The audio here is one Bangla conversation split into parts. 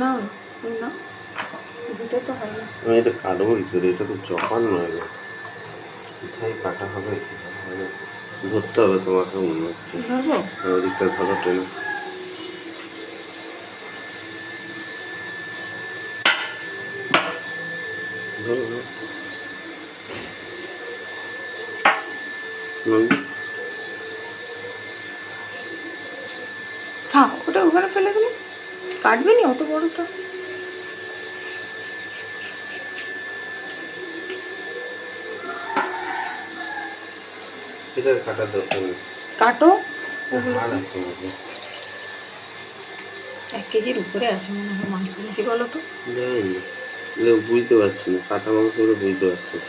না না। দুটো তো হয় না আমি এটা কাটবো কি এটা তো চপার নয় না কোথায় কাটা হবে? কীভাবে ধরতে হবে তোমাকে মনে হচ্ছে। ধরবো? ওদিকটা ধরো টেনে। ধরো। ওটা ওখানে ফেলে দিলে। কাটবে নি অত বড়টা এটার কাটার দরকার নেই। কাটো। আছে এক কেজির উপরে আছে মনে হয় মাংস কি বলো তো বুঝতে পারছি না। কাটা মাংসগুলো বুঝতে পারছি না।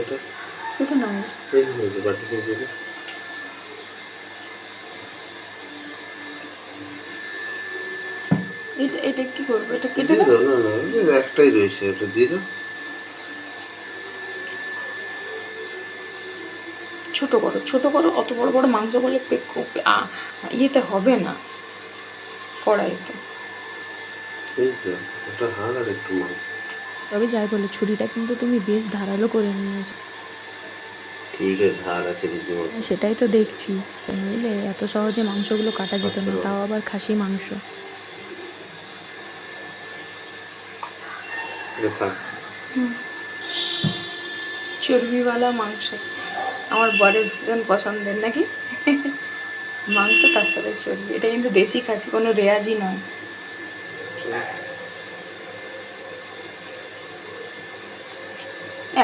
ওটা। নাও এটা এটা কি করব? এটা কেটে দাও। না না একটাই রয়েছে ওটা দিয়ে দাও। ছোট করো ছোট করো অত বড় বড় মাংস করলে ইয়েতে হবে না। কড়াইতে। তবে যাই বলো ছুরিটা কিন্তু তুমি বেশ ধারালো করে নিয়েছো চুরিটা ধার আছে রীতিমতো হ্যাঁ, সেটাই তো দেখছি। নইলে এত সহজে মাংসগুলো কাটা যেত না। তাও আবার খাসি মাংস। চর্বিওয়ালা মাংস। আমার বরের ভীষণ পছন্দের নাকি? মাংস তার সাথে চর্বি। এটা কিন্তু দেশি খাসি কোনো রেয়াজি নয়।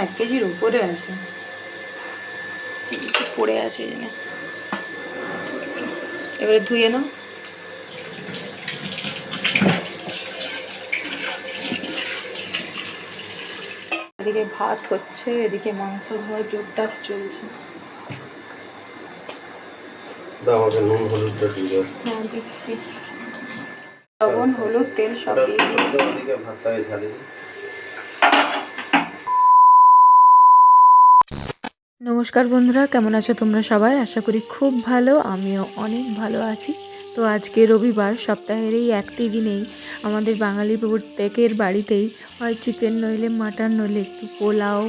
এক কেজির উপরে আছে। পড়ে আছে এই এবারে ধুয়ে নাও। এদিকে ভাত হচ্ছে এদিকে মাংস ধোয়া জোরদার চলছে। হ্যাঁ দিচ্ছি। লবণ হলুদ তেল সব দিয়ে দিয়েছি ওদিকে ভাতটাকে ঢালি দিই। নমস্কার বন্ধুরা, কেমন আছো তোমরা সবাই? আশা করি খুব ভালো, আমিও অনেক ভালো আছি। তো আজকে রবিবার, সপ্তাহের এই একটি দিনেই আমাদের বাঙালি প্রত্যেকের বাড়িতেই হয় চিকেন নইলে মাটন, নইলে একটু পোলাও,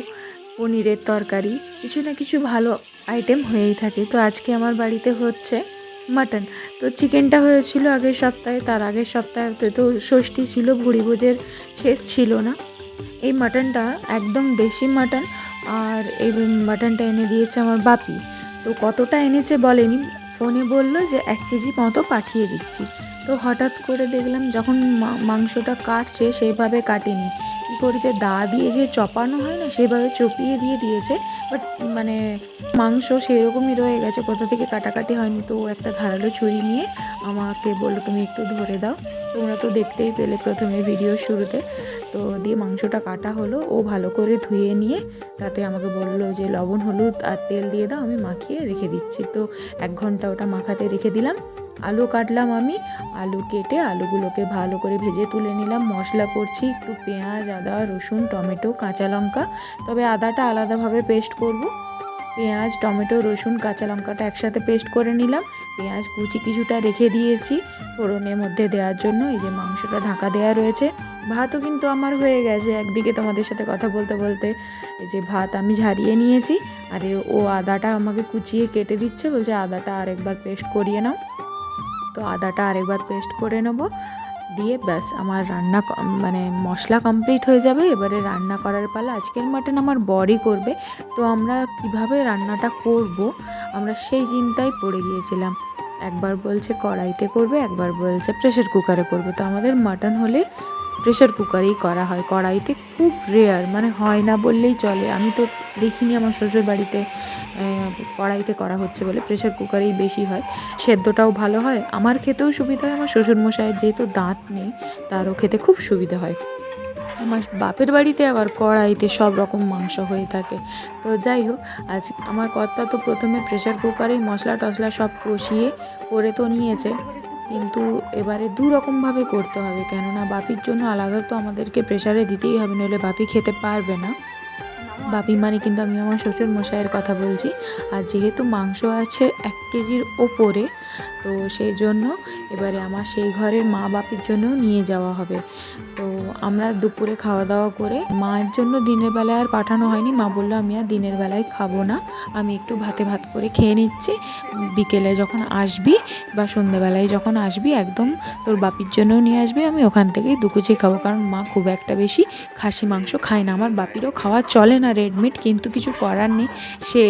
পনিরের তরকারি, কিছু না কিছু ভালো আইটেম হয়েই থাকে। তো আজকে আমার বাড়িতে হচ্ছে মাটন। তো চিকেনটা হয়েছিল আগের সপ্তাহে, তার আগের সপ্তাহে তো ষষ্ঠী ছিল, ভুড়িভোজের শেষ ছিল না। এই মাটনটা একদম দেশি মাটন আর এই মাটনটা এনে দিয়েছে আমার বাপি। তো কতটা এনেছে বলেনি, ফোনে বলল যে এক কেজি মতো পাঠিয়ে দিচ্ছি। তো হঠাৎ করে দেখলাম যখন মাংসটা কাটছে সেইভাবে কাটেনি। কী করেছে? দা দিয়ে যে চপানো হয় না সেভাবে চপিয়ে দিয়ে দিয়েছে। বাট মানে মাংস সেই রকমই রয়ে গেছে, কোথা থেকে কাটাকাটি হয়নি। তো একটা ধারালো ছুরি নিয়ে আমাকে বলল, তুমি একটু ধরে দাও। তোমরা তো দেখতেই পেলে প্রথমে ভিডিও শুরুতে। তো দিয়ে মাংসটা কাটা হলো। ও ভালো করে ধুয়ে নিয়ে তাতে আমাকে বলল যে, লবণ, হলুদ আর তেল দিয়ে দাও, আমি মাখিয়ে রেখে দিচ্ছি। তো এক ঘণ্টা ওটা মাখাতে রেখে দিলাম। আলু কাটলাম আমি, আলু কেটে আলুগুলোকে ভালো করে ভেজে তুলে নিলাম। মশলা করছি একটু পেঁয়াজ, আদা, রসুন, টমেটো, কাঁচা লঙ্কা। তবে আদাটা আলাদাভাবে পেস্ট করব। পেঁয়াজ, টমেটো, রসুন, কাঁচা লঙ্কাটা একসাথে পেস্ট করে নিলাম। পেঁয়াজ কুচি কিছুটা রেখে দিয়েছি ফোড়নের মধ্যে দেওয়ার জন্য। এই যে মাংসটা ঢাকা দেওয়া রয়েছে। ভাতও কিন্তু আমার হয়ে গেছে। একদিকে তোমাদের সাথে কথা বলতে বলতে এই যে ভাত আমি ঝারিয়ে নিয়েছি। আর ও আদাটা আমাকে কুচিয়ে কেটে দিচ্ছে। বলছে আদাটা আরেকবার পেস্ট করিয়ে নাও। তো আদাটা আরেকবার পেস্ট করে নেব। দিয়ে ব্যাস, আমার রান্না মানে মশলা কমপ্লিট হয়ে যাবে। এবারে রান্না করার পালা, আজকের মাটন আমার বরই করবে। তো আমরা কীভাবে রান্নাটা করব? আমরা সেই চিন্তায় পড়ে গিয়েছিলাম। একবার বলছে কড়াইতে করবে, একবার বলছে প্রেশার কুকারে করবে। তো আমাদের মাটন হলে প্রেশার কুকারেই করা হয়। কড়াইতে খুব রেয়ার মানে হয় না বললেই চলে। আমি তো দেখিনি আমার শ্বশুর বাড়িতে কড়াইতে করা হচ্ছে বলে প্রেশার কুকারেই বেশি হয়। সেদ্ধটাও ভালো হয়। আমার খেতেও সুবিধা হয়। আমার শ্বশুরমশাইয়ের যেহেতু দাঁত নেই, তারও খেতে খুব সুবিধা হয়। আমার বাপের বাড়িতে আবার কড়াইতে সব রকম মাংস হয়ে থাকে। তো যাই হোক, আজ আমার কর্তা তো প্রথমে প্রেশার কুকারেই মশলা টশলা সব কষিয়ে, করে তো নিয়েছে। কিন্তু এবারে দু রকমভাবে করতে হবে। কেননা বাপির জন্য আলাদা তো আমাদেরকে প্রেশারে দিতেই হবে, নইলে বাপি খেতে পারবে না। বাপি মানে কিন্তু আমি আমার শ্বশুর মশাইয়ের কথা বলছি। আর যেহেতু মাংস আছে এক কেজির ওপরে, তো সেই জন্য এবারে আমার সেই ঘরের মা বাপির জন্য নিয়ে যাওয়া হবে। তো আমরা দুপুরে খাওয়া দাওয়া করে মায়ের জন্য দিনের বেলায় আর পাঠানো হয়নি। মা বলল, আমি আর দিনের বেলায় খাব না। আমি একটু ভাতে ভাত করে খেয়ে নিচ্ছি। বিকেলে যখন আসবি বা সন্ধ্যেবেলায় যখন আসবি, একদম তোর বাপির জন্যও নিয়ে আসবি। আমি ওখান থেকেই দুকুচি খাব। কারণ মা খুব একটা বেশি খাসি মাংস খায় না। আমার বাপিরও খাওয়া চলে না রেডমিট কিন্তু কিছু করার নেই। সে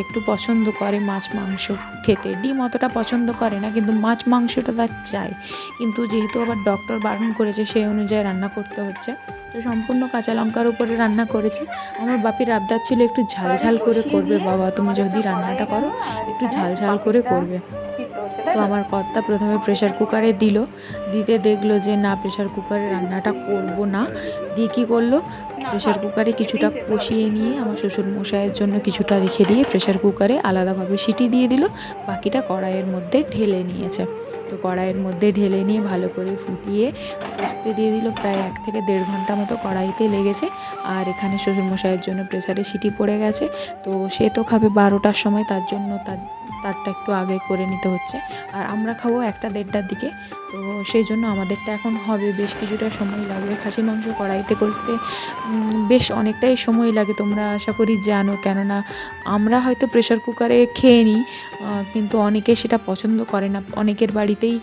একটু পছন্দ করে মাছ মাংস খেতে। ডিম অতটা পছন্দ করে না, কিন্তু মাছ মাংসটা তার চায় কিন্তু যেহেতু আবার ডক্টর বারণ করেছে, সেই অনুযায়ী রান্না করতে হচ্ছে। তো সম্পূর্ণ কাঁচা লঙ্কার উপরে রান্না করেছি। আমার বাপির আবদার ছিল একটু ঝাল ঝাল করে করবে। বাবা, তুমি যদি রান্নাটা করো, একটু ঝাল ঝাল করে করবে। তো আমার কর্তা প্রথমে প্রেশার কুকারে দিল। দিতে দেখল যে, না প্রেশার কুকারে রান্নাটা করব না। দিয়ে কী করল? প্রেশার কুকারে কিছুটা কষিয়ে নিয়ে আমার শ্বশুর মশাইয়ের জন্য কিছুটা রেখে দিয়ে প্রেশার কুকারে আলাদাভাবে সিটি দিয়ে দিল। বাকিটা কড়াইয়ের মধ্যে ঢেলে নিয়েছে। তো কড়াইয়ের মধ্যে ঢেলে নিয়ে ভালো করে ফুটিয়ে কষতে দিয়ে দিল। প্রায় এক থেকে দেড় ঘণ্টা মতো কড়াইতে লেগেছে। আর এখানে শ্বশুর মশাইয়ের জন্য প্রেসারে সিটি পড়ে গেছে। তো সে তো খাবে বারোটার সময়, তার জন্য তার, তারটা একটু আগে করে নিতে হচ্ছে। আর আমরা খাব একটা দেড়টার দিকে। তো সেই জন্য আমাদেরটা এখন হবে বেশ কিছুটা সময় লাগবে। খাসি, মাংস কড়াইতে করতে বেশ অনেকটাই সময় লাগে তোমরা আশা করি জানো। কেননা আমরা হয়তো প্রেশার কুকারে খেয়ে নিই কিন্তু অনেকে সেটা পছন্দ করে না। অনেকের বাড়িতেই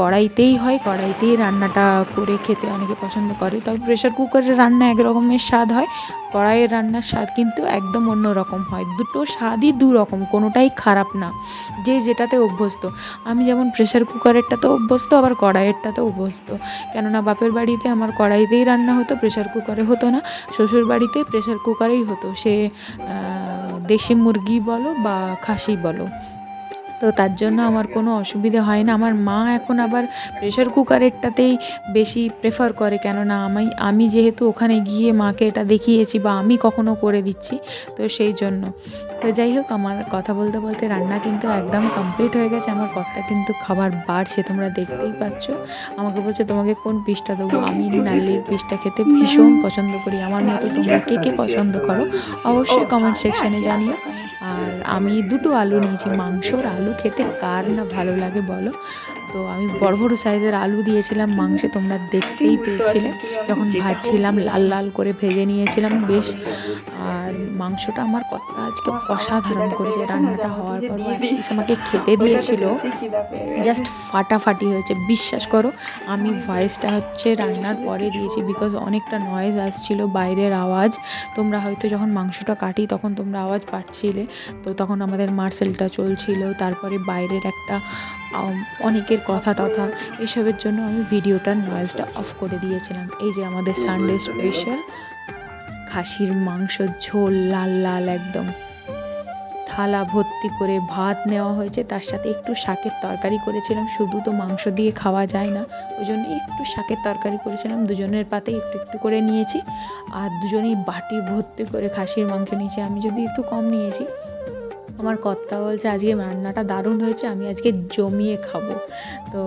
কড়াইতেই হয়, কড়াইতেই রান্নাটা করে খেতে অনেকে পছন্দ করে। তবে প্রেশার কুকারের রান্না এক রকমের স্বাদ হয়, কড়াইয়ের রান্নার স্বাদ কিন্তু একদম অন্য রকম হয়। দুটো স্বাদই দু রকম কোনোটাই খারাপ না, যে যেটাতে অভ্যস্ত। আমি যেমন প্রেশার কুকারেরটাতে অভ্যস্ত আবার কড়াইয়েরটাতে অভ্যস্ত। কেননা বাপের বাড়িতে আমার কড়াইতেই রান্না হতো প্রেশার কুকারে হতো না, শ্বশুর বাড়িতে প্রেশার কুকারেই হতো। সে দেশি মুরগি বলো বা খাসি বলো। তো তার জন্য আমার কোনো অসুবিধে হয় না। আমার মা এখন আবার প্রেশার কুকারেরটাতেই বেশি প্রেফার করে। কেননা আমি আমি যেহেতু ওখানে গিয়ে মাকে এটা দেখিয়েছি বা আমি কখনো করে দিচ্ছি, তো সেই জন্য। তো যাই হোক, আমার কথা বলতে বলতে রান্না কিন্তু একদম কমপ্লিট হয়ে গেছে। আমার কর্তা কিন্তু খাবার বাড়ছে, তোমরা দেখতেই পাচ্ছ। আমাকে বলছে, তোমাকে কোন পিসটা দেবো? আমি নাল্লির পিসটা খেতে ভীষণ পছন্দ করি। আমার মতো তোমরা কে কে পছন্দ করো, অবশ্যই কমেন্ট সেকশানে জানিও। আর আমি দুটো আলু নিয়েছি, মাংসর আলু খেতে কার না ভালো লাগে বলো? তো আমি বড় বড় সাইজের আলু দিয়েছিলাম, মাংসে তোমরা দেখতেই পেয়েছিলে। যখন ভাজছিলাম, লাল লাল করে ভেজে নিয়েছিলাম, বেশ আর মাংসটা আমার কর্তা আজকে অসাধারণ করেছে। রান্নাটা হওয়ার পর আমাকে খেতে দিয়েছিল। জাস্ট ফাটাফাটি হয়েছে। বিশ্বাস করো আমি ভয়েসটা হচ্ছে রান্নার পরে দিয়েছি বিকজ অনেকটা নয়েজ আসছিল বাইরের আওয়াজ। তোমরা হয়তো যখন মাংসটা কাটি তখন তোমরা আওয়াজ পাচ্ছিলে। তো তখন আমাদের মার্সেলটা চলছিল তারপরে বাইরের একটা অনেকের কথা টথা এসবের জন্য আমি ভিডিওটার নয়েজটা অফ করে দিয়েছিলাম। এই যে আমাদের সানডে স্পেশাল খাসির মাংস ঝোল লাল লাল একদম। থালা ভর্তি করে ভাত নেওয়া হয়েছে, তার সাথে একটু শাকের তরকারি করেছিলাম, শুধু তো মাংস দিয়ে খাওয়া যায় না ওই জন্য একটু শাকের তরকারি করেছিলাম, দুজনের পাতে একটু একটু করে নিয়েছি, আর দুজনেই বাটি ভর্তি করে খাসির মাংস নিয়েছি, আমি যদি একটু কম নিয়েছি আমার কর্তা বলছে, আজকে রান্নাটা দারুণ হয়েছে, আমি আজকে জমিয়ে খাব। তো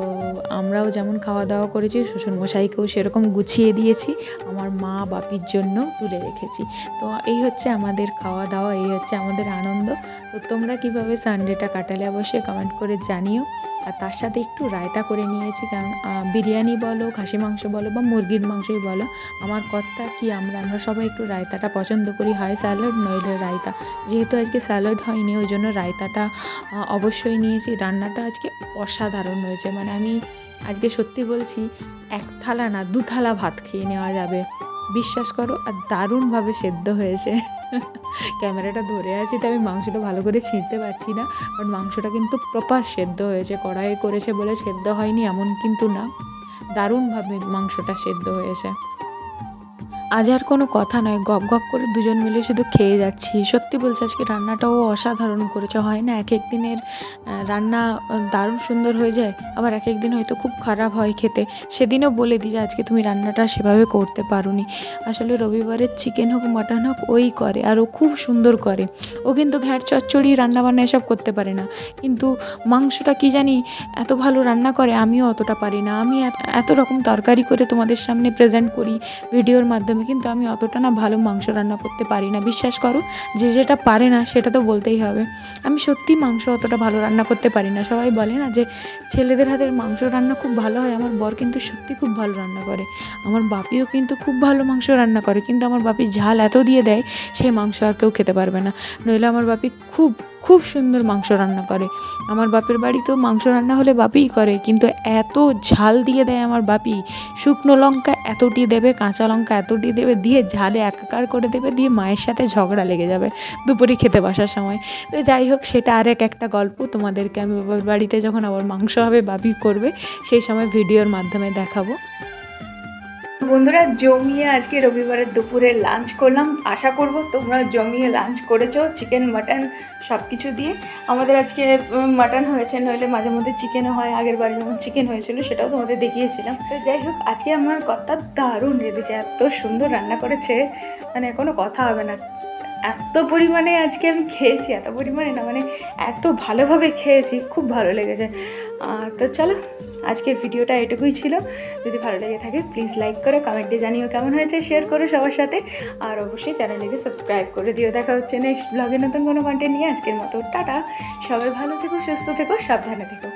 আমরাও যেমন খাওয়া দাওয়া করেছি, শ্বশুরমশাইকেও সেরকম গুছিয়ে দিয়েছি, আমার মা বাপির জন্য তুলে রেখেছি। তো এই হচ্ছে আমাদের খাওয়া দাওয়া এই হচ্ছে আমাদের আনন্দ। তো তোমরা কীভাবে সানডেটা কাটালে অবশ্যই কমেন্ট করে জানিও। আর তার সাথে একটু রায়তা করে নিয়েছি, কারণ বিরিয়ানি বলো খাসি মাংস বলো বা মুরগির মাংসই বলো, আমার কর্তা কি আমরা আমরা সবাই একটু রায়তাটা পছন্দ করি, হয় স্যালাড নইলে রায়তা। যেহেতু আজকে স্যালাড হয়নি ওই জন্য রায়তাটা অবশ্যই নিয়েছি। রান্নাটা আজকে অসাধারণ হয়েছে মানে আমি আজকে সত্যি বলছি, এক থালা না, দু থালা ভাত খেয়ে নেওয়া যাবে। বিশ্বাস করো, আর দারুণভাবে সেদ্ধ হয়েছে। ক্যামেরাটা ধরে আছি তো আমি মাংসটা ভালো করে ছিঁড়তে পারছি না। বাট মাংসটা কিন্তু প্রপার সেদ্ধ হয়েছে, কড়াই করেছে বলে সেদ্ধ হয়নি, এমন কিন্তু না। দারুণভাবে মাংসটা সেদ্ধ হয়েছে। আজ আর কোনো কথা নয়, গপ গপ করে দুজন মিলে শুধু খেয়ে যাচ্ছি। সত্যি বলছি, আজকে রান্নাটাও অসাধারণ করেছে। হয় না এক এক দিনের রান্না দারুণ সুন্দর হয়ে যায়, আবার এক এক দিন হয়তো খুব খারাপ হয় খেতে। সেদিনও বলে দিই যে, আজকে তুমি রান্নাটা সেভাবে করতে পারোনি। আসলে রবিবারের চিকেন হোক মাটন হোক, ওই করে, আর ও খুব সুন্দর করে। ও কিন্তু ঘ্যাট, চচ্চড়ি, রান্নাবান্না এসব করতে পারে না। কিন্তু মাংসটা কি জানি এত ভালো রান্না করে, আমিও অতটা পারি না। আমি এত- এত রকম তরকারি করে তোমাদের সামনে প্রেজেন্ট করি, ভিডিওর মাধ্যমে মাধ্যমে কিন্তু আমি অতটা না ভালো মাংস রান্না করতে পারি না। বিশ্বাস করো, যে যেটা পারে না সেটা তো বলতেই হবে। আমি সত্যি মাংস অতটা ভালো রান্না করতে পারি না। সবাই বলে না যে, ছেলেদের হাতের মাংস রান্না খুব ভালো হয়, আমার বর কিন্তু সত্যি খুব ভালো রান্না করে। আমার বাপিও কিন্তু খুব ভালো মাংস রান্না করে, কিন্তু আমার বাপি ঝাল এত দিয়ে দেয়, সেই মাংস আর কেউ খেতে পারবে না। নইলে আমার বাপি খুব খুব সুন্দর মাংস রান্না করে। আমার বাপের বাড়িতেও মাংস রান্না হলে বাপিই করে, কিন্তু এত ঝাল দিয়ে দেয় আমার বাপি। শুকনো লঙ্কা এতটি দেবে, কাঁচা লঙ্কা এতটি দেবে, দিয়ে ঝালে একাকার করে দেবে, দিয়ে মায়ের সাথে ঝগড়া লেগে যাবে দুপুরে খেতে বসার সময়। তো যাই হোক, সেটা আর এক একটা গল্প। তোমাদেরকে আমি বাবার বাড়িতে যখন আবার মাংস হবে, বাপি করবে, সেই সময় ভিডিওর মাধ্যমে দেখাবো। বন্ধুরা, জমিয়ে আজকে রবিবারের দুপুরে লাঞ্চ করলাম। আশা করব তোমরা জমিয়ে লাঞ্চ করেছ চিকেন মাটন সব কিছু দিয়ে। আমাদের আজকে মাটন হয়েছে, নইলে মাঝে মধ্যে চিকেনও হয়, আগের বার যেমন চিকেন হয়েছিল, সেটাও তোমাদের দেখিয়েছিলাম। তো যাই হোক, আজকে আমার কথা দারুণ রেঁধেছে এত সুন্দর রান্না করেছে। মানে কোনো কথা হবে না। এত পরিমাণে আজকে আমি খেয়েছি, এত পরিমাণে না মানে এত ভালোভাবে খেয়েছি, খুব ভালো লেগেছে। তো চলো, আজকের ভিডিওটা এটুকুই ছিল। যদি ভালো লেগে থাকে প্লিজ লাইক করো কমেন্টে জানিও কেমন হয়েছে শেয়ার করো সবার সাথে। আর অবশ্যই চ্যানেলটিকে সাবস্ক্রাইব করে দিও। দেখা হচ্ছে নেক্সট ব্লগে নতুন কোনো কন্টেন্ট নিয়ে। আজকের মতো, টাটা। সবাই ভালো থেকো, সুস্থ থেকো, সাবধানে থেকো।